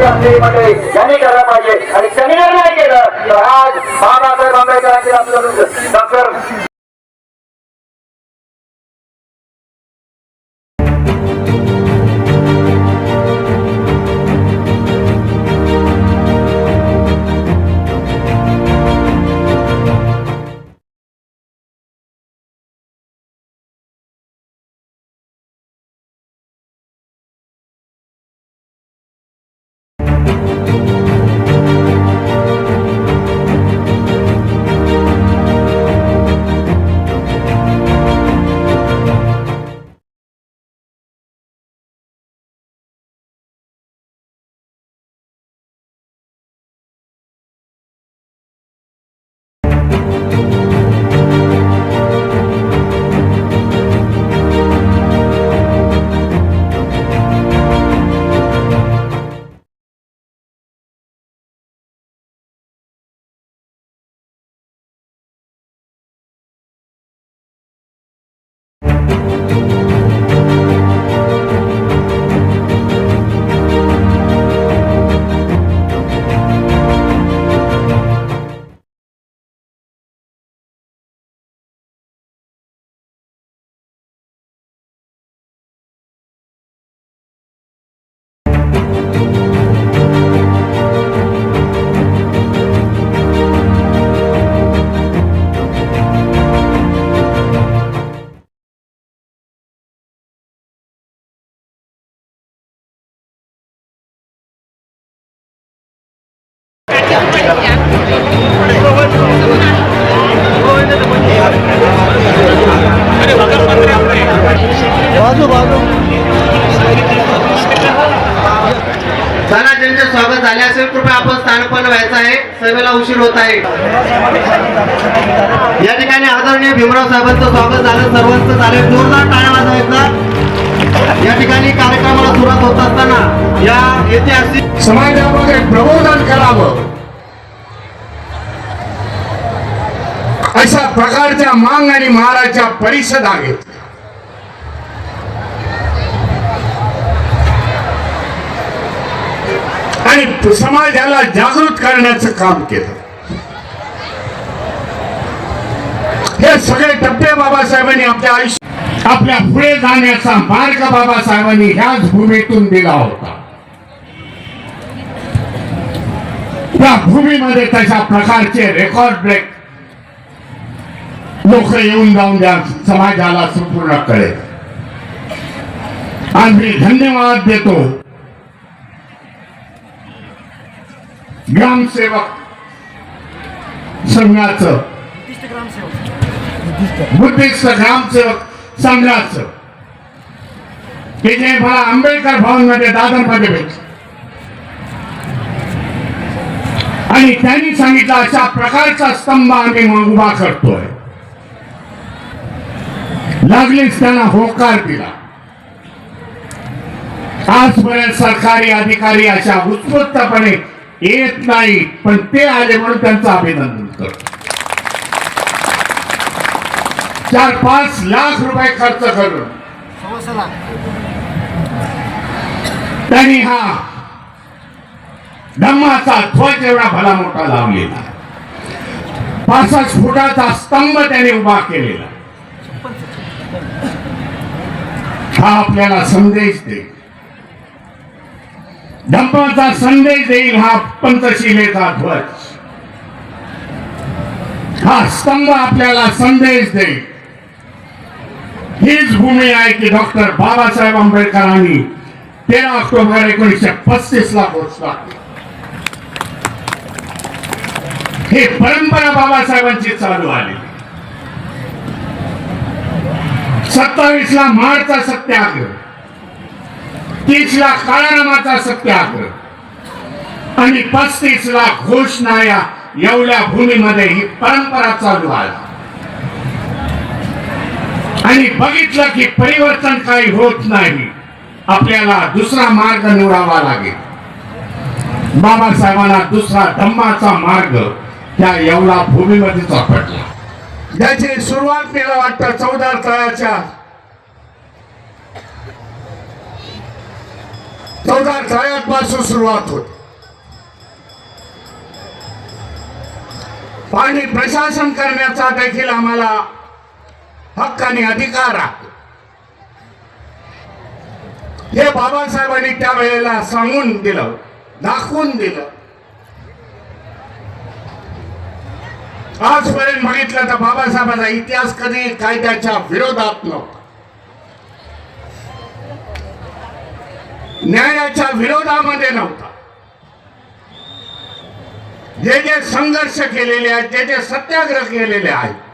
यांनी करायला पाहिजे. आणि त्यांनी जर नाही केलं तर आज बाबासाहेब आंबेडकरांचे आपलं डॉक्टर चला ज्यांचे स्वागत झाले असेल कृपया आपण स्थानपन्न व्हायचं आहे. सभेला उशीर होत आहे. या ठिकाणी आदरणीय भीमराव साहेबांचं स्वागत झालं. सर्वांचं झालं. जोरदार टाळ्या वाजवायचा या ठिकाणी कार्यक्रमाला सुरुवात होत असताना या ऐतिहासिक समाजामध्ये प्रबोधन करावं अशा प्रकारच्या मांग आणि महाराजच्या परिषदा घेतल्या आणि समाजाला जागृत करण्याचं काम केलं. हे सगळे टप्पे बाबासाहेबांनी आपल्या आयुष्य आपल्या पुढे जाण्याचा मार्ग बाबासाहेबांनी ह्याच भूमीतून दिला होता. त्या भूमीमध्ये तशा प्रकारचे रेकॉर्ड ब्रेक लोक येऊन जाऊन द्या समाजाला संपूर्ण कळेल. आणि मी धन्यवाद देतो. ग्रामसेवक संघाच बुद्धिस्ट ग्रामसेवक संघाचं की जे मला आंबेडकर भवनमध्ये दादरमध्ये आणि त्यांनी सांगितलं अशा प्रकारचा स्तंभ आम्ही उभा करतोय. लागलीच त्यांना होकार दिला. आजपर्यंत सरकारी अधिकारी अशा उत्स्फूर्तपणे येत नाही पण ते आले म्हणून त्यांचं अभिनंदन करतो. चार पाच लाख रुपये खर्च करून त्यांनी हा धम्माचा ध्वज एवढा भला मोठा लावलेला पाच फुटाचा स्तंभ त्याने उभा केलेला हा आपल्याला संदेश देईल. धम्माचा संदेश देईल हा पंचशिलेचा ध्वज. हा स्तंभ आपल्याला संदेश देईल. हीच भूमी आहे की डॉक्टर बाबासाहेब आंबेडकरांनी तेरा ऑक्टोबर एकोणीसशे पस्तीस ला घोषणा हे परंपरा बाबासाहेबांची चालू आली. सत्तावीस ला माळचा सत्याग्रह. तीस ला काळारामाचा सत्याग्रह. आणि पस्तीस ला घोषणा या एवढ्या भूमीमध्ये ही परंपरा चालू आला. आणि बघितलं की परिवर्तन काही होत नाही. आपल्याला दुसरा मार्ग निवडावा लागेल. बाबासाहेबांना दुसरा धम्माचा मार्ग त्या एवढा भूमीमध्येच आपण याची सुरुवात मला वाटतं चौदा तळाच्या. चौदा तळ्यापासून सुरुवात होत. पाणी प्रशासन करण्याचा देखील आम्हाला हक्क आणि अधिकार आहे. हे बाबासाहेबांनी त्यावेळेला सांगून दिलं दाखवून दिलं. आजपर्यंत बघितलं तर बाबासाहेबांचा इतिहास कधी कायद्याच्या विरोधात नव्हता. न्यायाच्या विरोधामध्ये नव्हता. जे जे संघर्ष केलेले आहेत जे जे सत्याग्रह केलेले आहेत